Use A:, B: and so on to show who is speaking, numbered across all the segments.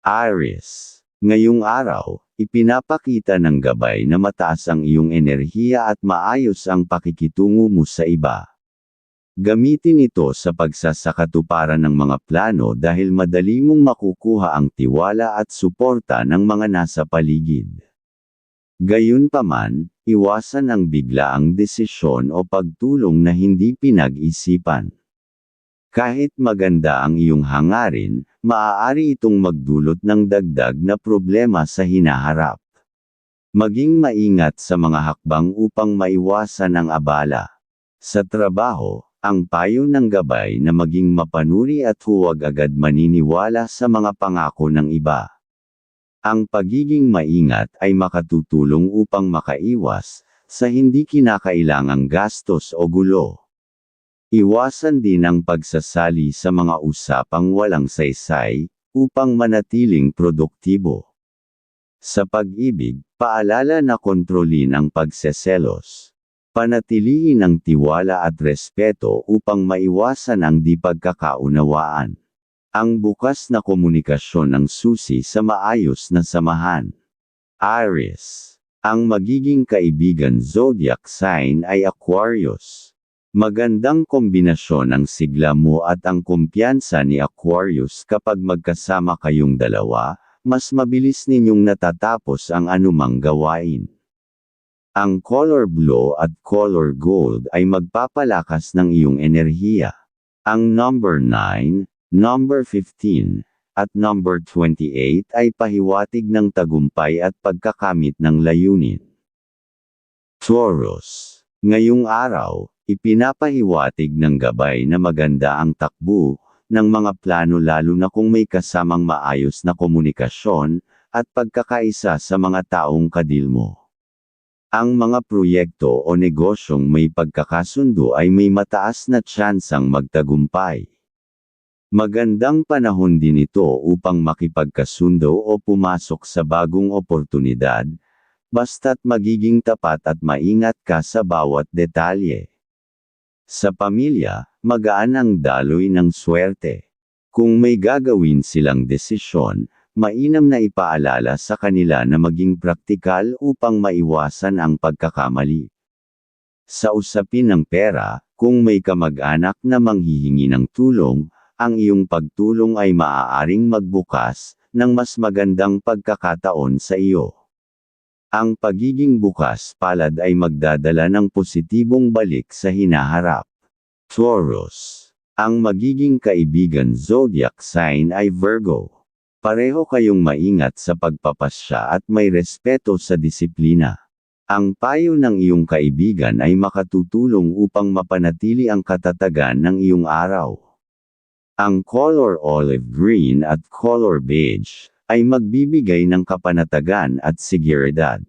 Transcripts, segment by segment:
A: Aries. Ngayong araw, ipinapakita ng gabay na mataas ang iyong enerhiya at maayos ang pakikitungo mo sa iba. Gamitin ito sa pagsasakatuparan ng mga plano dahil madali mong makukuha ang tiwala at suporta ng mga nasa paligid. Gayunpaman, iwasan ang biglaang desisyon o pagtulong na hindi pinag-isipan. Kahit maganda ang iyong hangarin, maaari itong magdulot ng dagdag na problema sa hinaharap. Maging maingat sa mga hakbang upang maiwasan ang abala. Sa trabaho, ang payo ng gabay na maging mapanuri at huwag agad maniniwala sa mga pangako ng iba. Ang pagiging maingat ay makatutulong upang makaiwas sa hindi kinakailangang gastos o gulo. Iwasan din ang pagsasali sa mga usapang walang saysay, upang manatiling produktibo. Sa pag-ibig, paalala na kontrolin ang pagseselos. Panatilihin ang tiwala at respeto upang maiwasan ang di pagkakaunawaan. Ang bukas na komunikasyon ang susi sa maayos na samahan. Aries. Ang magiging kaibigan zodiac sign ay Aquarius. Magandang kombinasyon ang sigla mo at ang kumpiyansa ni Aquarius kapag magkasama kayong dalawa, mas mabilis ninyong natatapos ang anumang gawain. Ang color blue at color gold ay magpapalakas ng iyong enerhiya. Ang number 9, number 15, at number 28 ay pahiwatig ng tagumpay at pagkakamit ng layunin. Taurus. Ngayong araw, ipinapahiwatig ng gabay na maganda ang takbo ng mga plano lalo na kung may kasamang maayos na komunikasyon at pagkakaisa sa mga taong kadil mo. Ang mga proyekto o negosyong may pagkakasundo ay may mataas na tsansang magtagumpay. Magandang panahon din ito upang makipagkasundo o pumasok sa bagong oportunidad, basta't magiging tapat at maingat ka sa bawat detalye. Sa pamilya, magaan ang daloy ng swerte. Kung may gagawin silang desisyon, mainam na ipaalala sa kanila na maging praktikal upang maiwasan ang pagkakamali. Sa usapin ng pera, kung may kamag-anak na manghihingi ng tulong, ang iyong pagtulong ay maaaring magbukas ng mas magandang pagkakataon sa iyo. Ang pagiging bukas palad ay magdadala ng positibong balik sa hinaharap. Taurus. Ang magiging kaibigan zodiac sign ay Virgo. Pareho kayong maingat sa pagpapasya at may respeto sa disiplina. Ang payo ng iyong kaibigan ay makatutulong upang mapanatili ang katatagan ng iyong araw. Ang color olive green at color beige ay magbibigay ng kapanatagan at seguridad.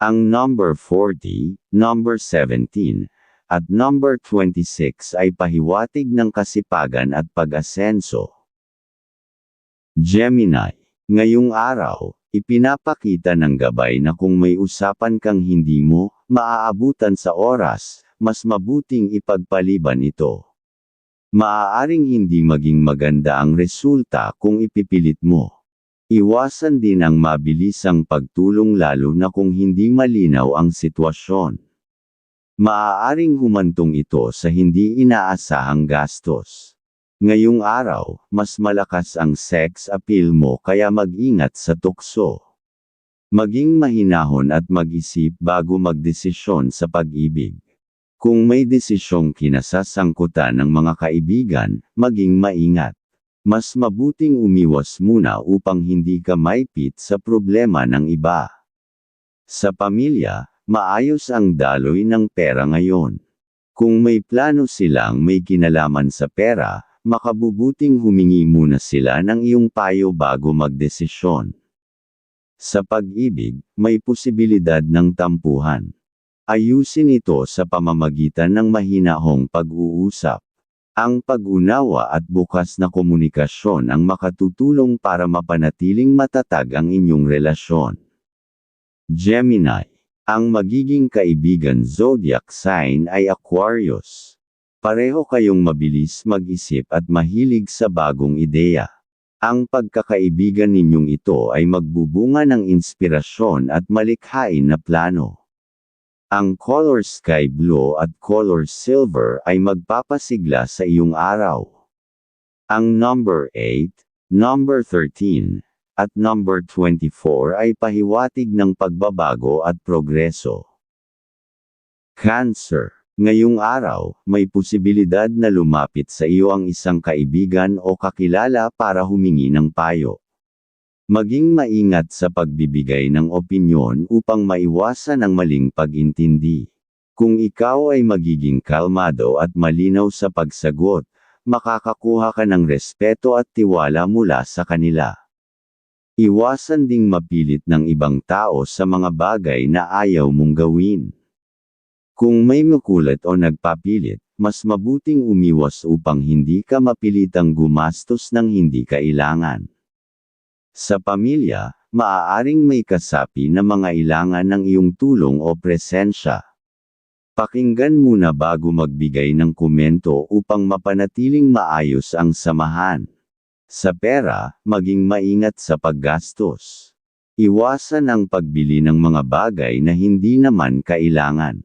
A: Ang number 40, number 17, at number 26 ay pahiwatig ng kasipagan at pag-asenso. Gemini. Ngayong araw, ipinapakita ng gabay na kung may usapan kang hindi mo, maaabutan sa oras, mas mabuting ipagpaliban ito. Maaaring hindi maging maganda ang resulta kung ipipilit mo. Iwasan din ang mabilisang pagtulong lalo na kung hindi malinaw ang sitwasyon. Maaaring humantong ito sa hindi inaasahang gastos. Ngayong araw, mas malakas ang sex appeal mo kaya mag-ingat sa tukso. Maging mahinahon at mag-isip bago magdesisyon sa pag-ibig. Kung may desisyong kinasasangkutan ng mga kaibigan, maging maingat. Mas mabuting umiwas muna upang hindi ka maipit sa problema ng iba. Sa pamilya, maayos ang daloy ng pera ngayon. Kung may plano silang may kinalaman sa pera, makabubuting humingi muna sila ng iyong payo bago magdesisyon. Sa pag-ibig, may posibilidad ng tampuhan. Ayusin ito sa pamamagitan ng mahinahong pag-uusap. Ang pag-unawa at bukas na komunikasyon ang makatutulong para mapanatiling matatag ang inyong relasyon. Gemini. Ang magiging kaibigan zodiac sign ay Aquarius. Pareho kayong mabilis mag-isip at mahilig sa bagong ideya. Ang pagkakaibigan ninyong ito ay magbubunga ng inspirasyon at malikhain na plano. Ang color sky blue at color silver ay magpapasigla sa iyong araw. Ang number 8, number 13, at number 24 ay pahiwatig ng pagbabago at progreso. Cancer. Ngayong araw, may posibilidad na lumapit sa iyo ang isang kaibigan o kakilala para humingi ng payo. Maging maingat sa pagbibigay ng opinyon upang maiwasan ang maling pag-intindi. Kung ikaw ay magiging kalmado at malinaw sa pagsagot, makakakuha ka ng respeto at tiwala mula sa kanila. Iwasan ding mapilit ng ibang tao sa mga bagay na ayaw mong gawin. Kung may makulat o nagpapilit, mas mabuting umiwas upang hindi ka mapilitang gumastos ng hindi kailangan. Sa pamilya, maaaring may kasapi na mga ilangan ng iyong tulong o presensya. Pakinggan muna bago magbigay ng komento upang mapanatiling maayos ang samahan. Sa pera, maging maingat sa paggastos. Iwasan ang pagbili ng mga bagay na hindi naman kailangan.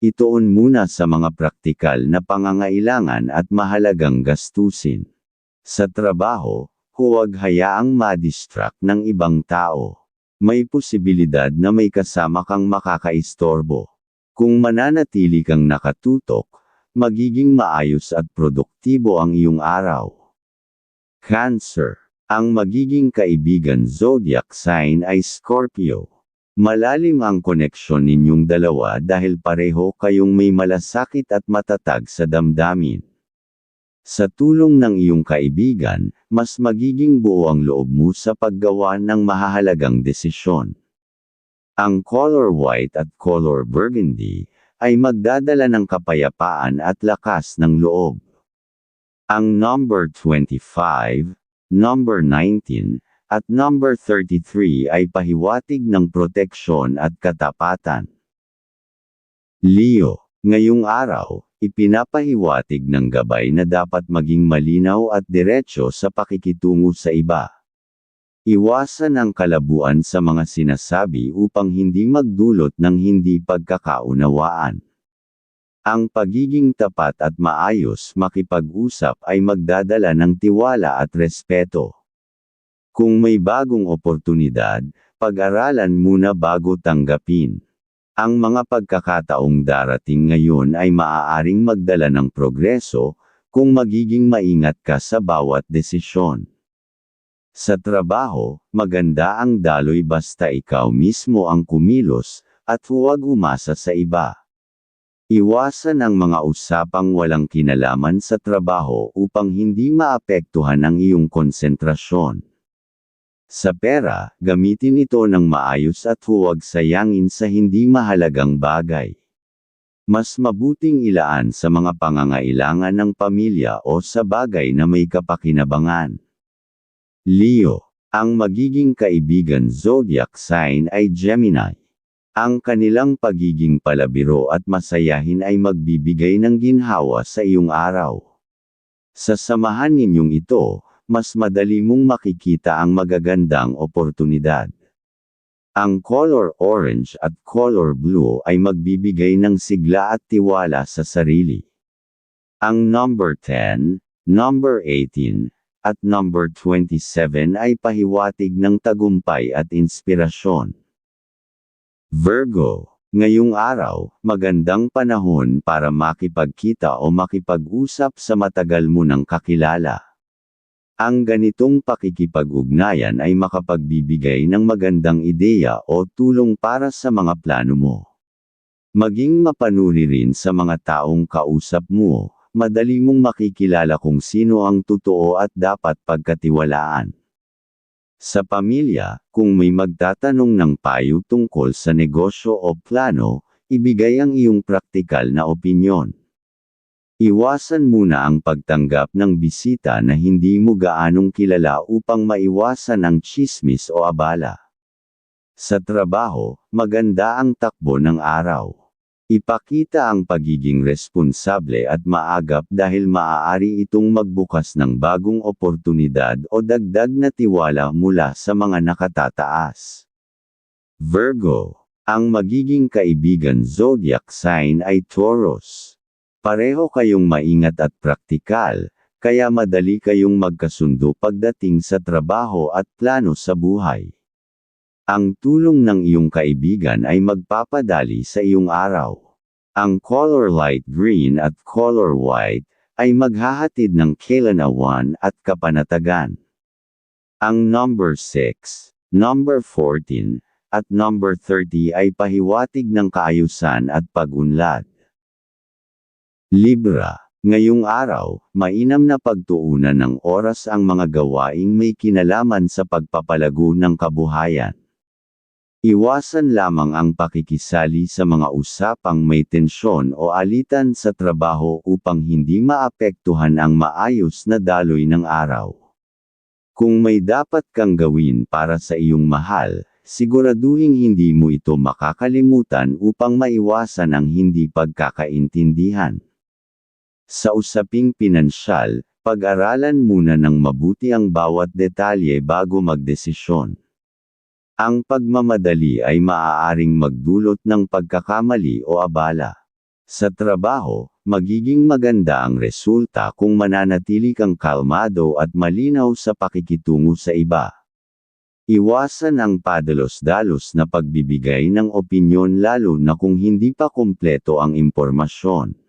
A: Itoon muna sa mga praktikal na pangangailangan at mahalagang gastusin. Sa trabaho, huwag hayaang madistract ng ibang tao. May posibilidad na may kasama kang makakaistorbo. Kung mananatili kang nakatutok, magiging maayos at produktibo ang iyong araw. Cancer. Ang magiging kaibigan zodiac sign ay Scorpio. Malalim ang koneksyon ninyong dalawa dahil pareho kayong may malasakit at matatag sa damdamin. Sa tulong ng iyong kaibigan, mas magiging buo ang loob mo sa paggawa ng mahahalagang desisyon. Ang color white at color burgundy ay magdadala ng kapayapaan at lakas ng loob. Ang number 25, number 19, at number 33 ay pahiwatig ng proteksyon at katapatan. Leo, ngayong araw, ipinapahiwatig ng gabay na dapat maging malinaw at diretsyo sa pakikitungo sa iba. Iwasan ang kalabuan sa mga sinasabi upang hindi magdulot ng hindi pagkakaunawaan. Ang pagiging tapat at maayos makipag-usap ay magdadala ng tiwala at respeto. Kung may bagong oportunidad, pag-aralan muna bago tanggapin. Ang mga pagkakataong darating ngayon ay maaaring magdala ng progreso, kung magiging maingat ka sa bawat desisyon. Sa trabaho, maganda ang daloy basta ikaw mismo ang kumilos, at huwag umasa sa iba. Iwasan ang mga usapang walang kinalaman sa trabaho upang hindi maapektuhan ang iyong konsentrasyon. Sa pera, gamitin ito ng maayos at huwag sayangin sa hindi mahalagang bagay. Mas mabuting ilaan sa mga pangangailangan ng pamilya o sa bagay na may kapakinabangan. Leo, ang magiging kaibigan zodiac sign ay Gemini. Ang kanilang pagiging palabiro at masayahin ay magbibigay ng ginhawa sa iyong araw. Sa samahan ninyong ito, mas madali mong makikita ang magagandang oportunidad. Ang color orange at color blue ay magbibigay ng sigla at tiwala sa sarili. Ang number 10, number 18, at number 27 ay pahiwatig ng tagumpay at inspirasyon. Virgo, ngayong araw, magandang panahon para makipagkita o makipag-usap sa matagal mo ng kakilala. Ang ganitong pakikipag-ugnayan ay makapagbibigay ng magandang ideya o tulong para sa mga plano mo. Maging mapanuri rin sa mga taong kausap mo, madali mong makikilala kung sino ang totoo at dapat pagkatiwalaan. Sa pamilya, kung may magtatanong ng payo tungkol sa negosyo o plano, ibigay ang iyong praktikal na opinyon. Iwasan muna ang pagtanggap ng bisita na hindi mo gaanong kilala upang maiwasan ang chismis o abala. Sa trabaho, maganda ang takbo ng araw. Ipakita ang pagiging responsable at maagap dahil maaari itong magbukas ng bagong oportunidad o dagdag na tiwala mula sa mga nakatataas. Virgo. Ang magiging kaibigan zodiac sign ay Taurus. Pareho kayong maingat at praktikal, kaya madali kayong magkasundo pagdating sa trabaho at plano sa buhay. Ang tulong ng iyong kaibigan ay magpapadali sa iyong araw. Ang color light green at color white ay maghahatid ng kailanawan at kapanatagan. Ang number 6, number 14, at number 30 ay pahiwatig ng kaayusan at pag-unlad. Libra, ngayong araw, mainam na pagtuunan ng oras ang mga gawaing may kinalaman sa pagpapalago ng kabuhayan. Iwasan lamang ang pakikisali sa mga usapang may tensyon o alitan sa trabaho upang hindi maapektuhan ang maayos na daloy ng araw. Kung may dapat kang gawin para sa iyong mahal, siguraduhin hindi mo ito makakalimutan upang maiwasan ang hindi pagkakaintindihan. Sa usaping pinansyal, pag-aralan muna ng mabuti ang bawat detalye bago magdesisyon. Ang pagmamadali ay maaaring magdulot ng pagkakamali o abala. Sa trabaho, magiging maganda ang resulta kung mananatili kang kalmado at malinaw sa pakikitungo sa iba. Iwasan ang padalos-dalos na pagbibigay ng opinyon lalo na kung hindi pa kumpleto ang impormasyon.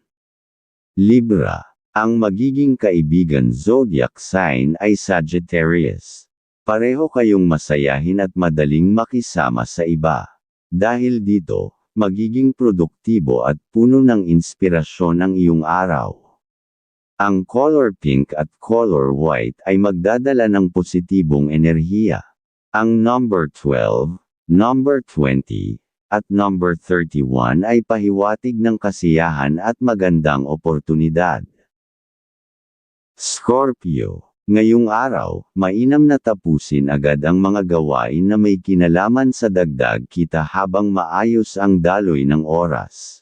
A: Libra. Ang magiging kaibigan zodiac sign ay Sagittarius. Pareho kayong masayahin at madaling makisama sa iba. Dahil dito, magiging produktibo at puno ng inspirasyon ang iyong araw. Ang color pink at color white ay magdadala ng positibong enerhiya. Ang number 12, number 20, at number 31 ay pahiwatig ng kasiyahan at magandang oportunidad. Scorpio. Ngayong araw, mainam na tapusin agad ang mga gawain na may kinalaman sa dagdag kita habang maayos ang daloy ng oras.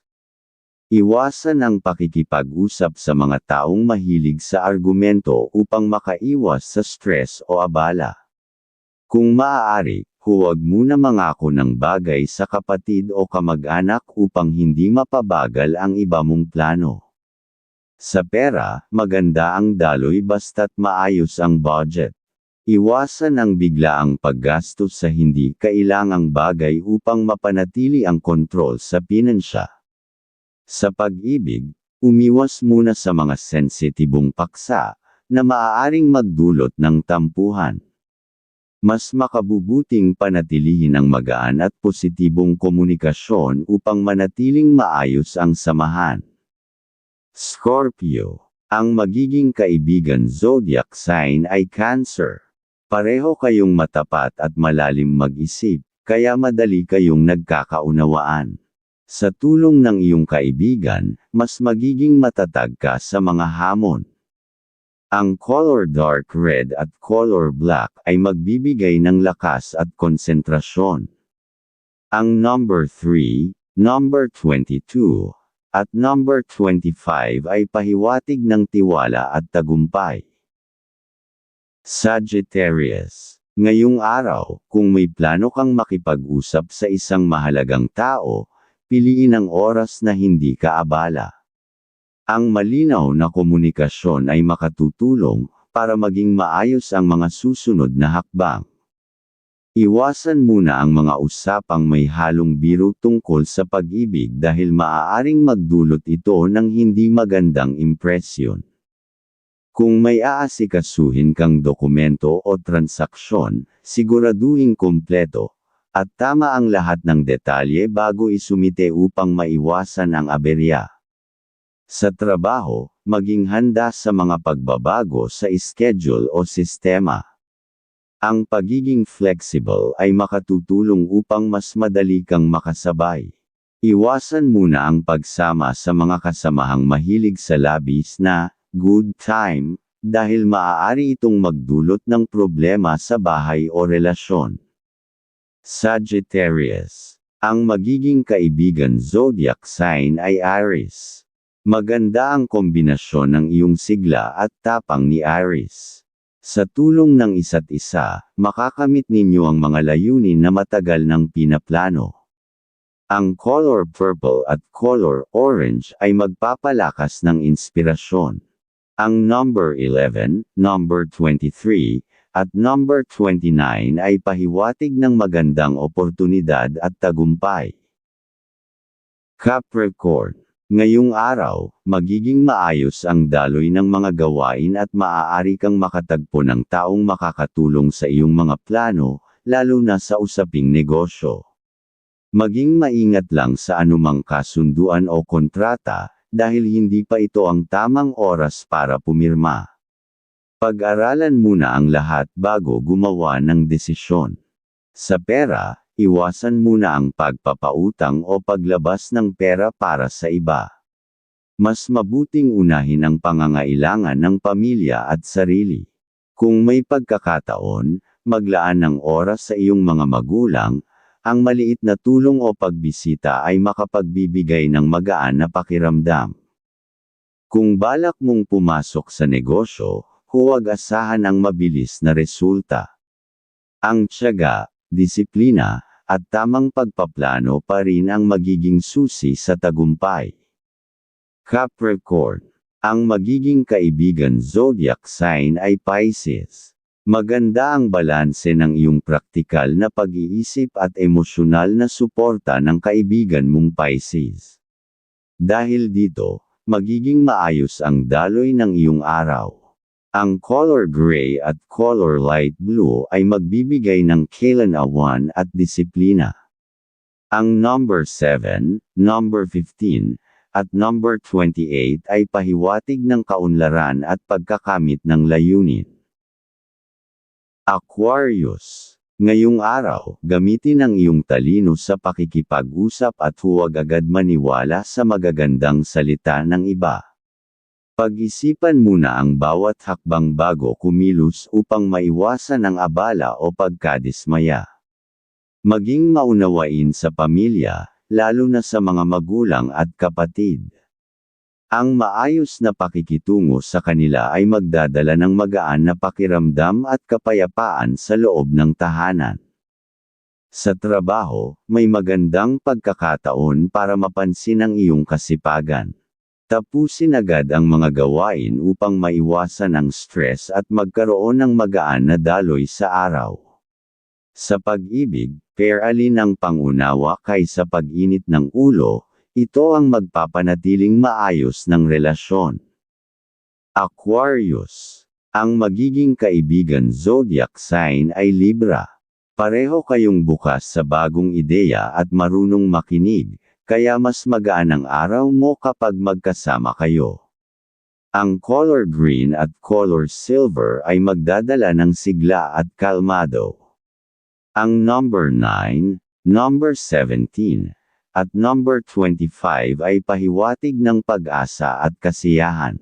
A: Iwasan ang pakikipag-usap sa mga taong mahilig sa argumento upang makaiwas sa stress o abala. Kung maaari, huwag muna mangako ng bagay sa kapatid o kamag-anak upang hindi mapabagal ang iba mong plano. Sa pera, maganda ang daloy basta't maayos ang budget. Iwasan ang biglaang paggastos sa hindi kailangang bagay upang mapanatili ang kontrol sa pinansya. Sa pag-ibig, umiwas muna sa mga sensitibong paksa, na maaaring magdulot ng tampuhan mas makabubuting panatilihin ang magaan at positibong komunikasyon upang manatiling maayos ang samahan. Scorpio. Ang magiging kaibigan zodiac sign ay Cancer. Pareho kayong matapat at malalim mag-isip, kaya madali kayong nagkakaunawaan. Sa tulong ng iyong kaibigan, mas magiging matatag ka sa mga hamon. Ang color dark red at color black ay magbibigay ng lakas at konsentrasyon. Ang number 3, number 22, at number 25 ay pahiwatig ng tiwala at tagumpay. Sagittarius. Ngayong araw, kung may plano kang makipag-usap sa isang mahalagang tao, piliin ang oras na hindi ka abala. Ang malinaw na komunikasyon ay makatutulong para maging maayos ang mga susunod na hakbang. Iwasan muna ang mga usapang may halong biro tungkol sa pag-ibig dahil maaaring magdulot ito ng hindi magandang impresyon. Kung may aasikasuhin kang dokumento o transaksyon, siguraduhin kompleto, at tama ang lahat ng detalye bago isumite upang maiwasan ang aberya. Sa trabaho, maging handa sa mga pagbabago sa schedule o sistema. Ang pagiging flexible ay makatutulong upang mas madali kang makasabay. Iwasan muna ang pagsama sa mga kasamahang mahilig sa labis na good time dahil maaari itong magdulot ng problema sa bahay o relasyon. Sagittarius. Ang magiging kaibigan zodiac sign ay Aries. Maganda ang kombinasyon ng iyong sigla at tapang ni Aries. Sa tulong ng isa't isa, makakamit ninyo ang mga layunin na matagal ng pinaplano. Ang color purple at color orange ay magpapalakas ng inspirasyon. Ang number 11, number 23, at number 29 ay pahiwatig ng magandang oportunidad at tagumpay. Capricorn. Ngayong araw, magiging maayos ang daloy ng mga gawain at maaari kang makatagpo ng taong makakatulong sa iyong mga plano, lalo na sa usaping negosyo. Maging maingat lang sa anumang kasunduan o kontrata, dahil hindi pa ito ang tamang oras para pumirma. Pag-aralan muna ang lahat bago gumawa ng desisyon. Sa pera, iwasan muna ang pagpapautang o paglabas ng pera para sa iba. Mas mabuting unahin ang pangangailangan ng pamilya at sarili. Kung may pagkakataon, maglaan ng oras sa iyong mga magulang, ang maliit na tulong o pagbisita ay makapagbibigay ng magaan na pakiramdam. Kung balak mong pumasok sa negosyo, huwag asahan ang mabilis na resulta. Ang tiyaga, disiplina, at tamang pagpaplano pa rin ang magiging susi sa tagumpay. Capricorn. Ang magiging kaibigan zodiac sign ay Pisces. Maganda ang balanse ng iyong praktikal na pag-iisip at emosyonal na suporta ng kaibigan mong Pisces. Dahil dito, magiging maayos ang daloy ng iyong araw. Ang color gray at color light blue ay magbibigay ng kailanawan at disiplina. Ang number 7, number 15, at number 28 ay pahiwatig ng kaunlaran at pagkakamit ng layunin. Aquarius. Ngayong araw, gamitin ang iyong talino sa pakikipag-usap at huwag agad maniwala sa magagandang salita ng iba. Pag-isipan muna ang bawat hakbang bago kumilos upang maiwasan ang abala o pagkadismaya. Maging maunawain sa pamilya, lalo na sa mga magulang at kapatid. Ang maayos na pakikitungo sa kanila ay magdadala ng magaan na pakiramdam at kapayapaan sa loob ng tahanan. Sa trabaho, may magandang pagkakataon para mapansin ang iyong kasipagan. Tapusin agad ang mga gawain upang maiwasan ang stress at magkaroon ng magaan na daloy sa araw. Sa pag-ibig, pair alin ang pangunawa kaysa pag-init ng ulo, ito ang magpapanatiling maayos ng relasyon. Aquarius. Ang magiging kaibigan zodiac sign ay Libra. Pareho kayong bukas sa bagong ideya at marunong makinig, kaya mas magaan ang araw mo kapag magkasama kayo. Ang color green at color silver ay magdadala ng sigla at kalmado. Ang number 9, number 17, at number 25 ay pahiwatig ng pag-asa at kasiyahan.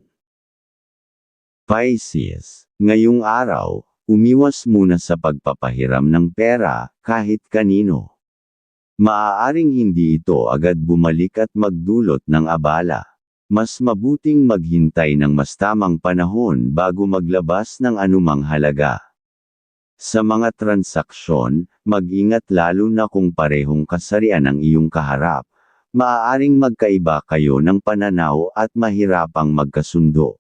A: Pisces, ngayong araw, umiwas muna sa pagpapahiram ng pera, kahit kanino. Maaaring hindi ito agad bumalik at magdulot ng abala. Mas mabuting maghintay ng mas tamang panahon bago maglabas ng anumang halaga. Sa mga transaksyon, mag-ingat lalo na kung parehong kasarian ang iyong kaharap. Maaaring magkaiba kayo ng pananaw at mahirapang magkasundo.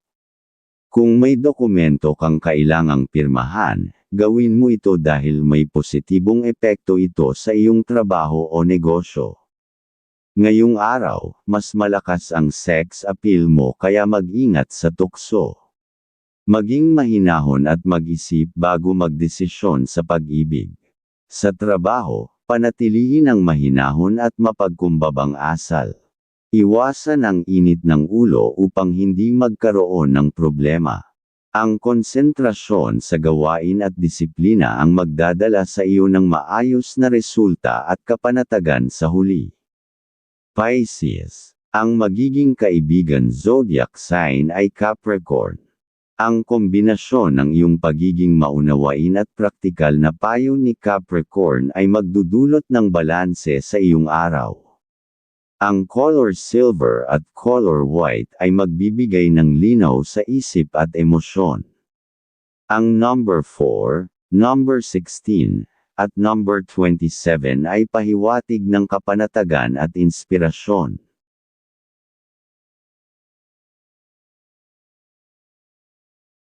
A: Kung may dokumento kang kailangang pirmahan, gawin mo ito dahil may positibong epekto ito sa iyong trabaho o negosyo. Ngayong araw, mas malakas ang sex appeal mo kaya mag-ingat sa tukso. Maging mahinahon at mag-isip bago magdesisyon sa pag-ibig. Sa trabaho, panatilihin ang mahinahon at mapagkumbabang asal. Iwasan ang init ng ulo upang hindi magkaroon ng problema. Ang konsentrasyon sa gawain at disiplina ang magdadala sa iyo ng maayos na resulta at kapanatagan sa huli. Pisces. Ang magiging kaibigan zodiac sign ay Capricorn. Ang kombinasyon ng iyong pagiging maunawain at praktikal na payo ni Capricorn ay magdudulot ng balanse sa iyong araw. Ang color silver at color white ay magbibigay ng linaw sa isip at emosyon. Ang number 4, number 16, at number 27 ay pahiwatig ng kapanatagan at inspirasyon.